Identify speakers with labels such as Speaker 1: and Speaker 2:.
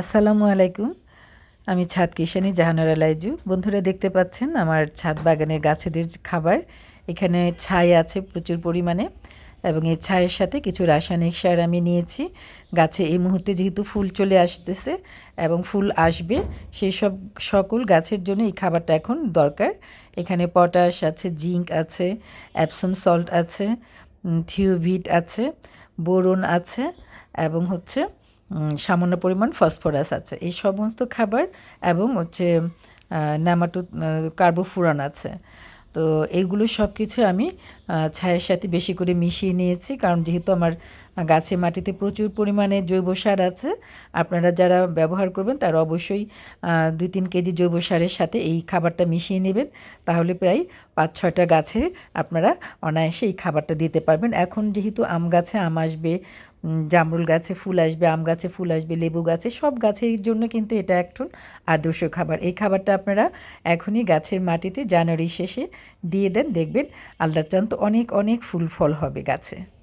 Speaker 1: আসসালামু আলাইকুম। আমি ছাদ কিষানি জাহানারা লাইজু। বন্ধুরা দেখতে পাচ্ছেন আমার ছাদ বাগানের গাছেদের খাবার। এখানে ছাই আছে প্রচুর পরিমাণে এবং এই ছায়ের সাথে কিছু রাসায়নিক সার আমি নিয়েছি। গাছে এই মুহূর্তে যেহেতু ফুল চলে আসতেছে এবং ফুল আসবে, সেই সব সকল গাছের জন্য এই খাবারটা এখন দরকার। এখানে পটাশ আছে, জিঙ্ক আছে, অ্যাপসম সল্ট আছে থিওভিট আছে, বোরন আছে এবং হচ্ছে সামান্য পরিমাণ ফসফরাস আছে। এই সমস্ত খাবার এবং হচ্ছে ন্যামাটো কার্বোফুরান আছে। তো এইগুলো সব কিছু আমি ছায়ের সাথে বেশি করে মিশিয়ে নিয়েছি, কারণ যেহেতু আমার গাছে মাটিতে প্রচুর পরিমাণে জৈব সার আছে, আপনারা যারা ব্যবহার করবেন তারা অবশ্যই দুই তিন কেজি জৈব সারের সাথে এই খাবারটা মিশিয়ে নেবেন, তাহলে প্রায় পাঁচ ছয়টা গাছে আপনারা অনায়াসে এই খাবারটা দিতে পারবেন। এখন যেহেতু আম গাছে আম আসবে জামরুল গাছে ফুল আসবে, আম গাছে ফুল আসবে, লেবু গাছে সব গাছের জন্য কিন্তু এটা একটু আদর্শ খাবার। এই খাবারটা আপনারা এখনই গাছের মাটিতে জানুয়ারি শেষে দিয়ে দেন, দেখবেন আল্লাহ চান অনেক অনেক ফুল ফল হবে গাছে।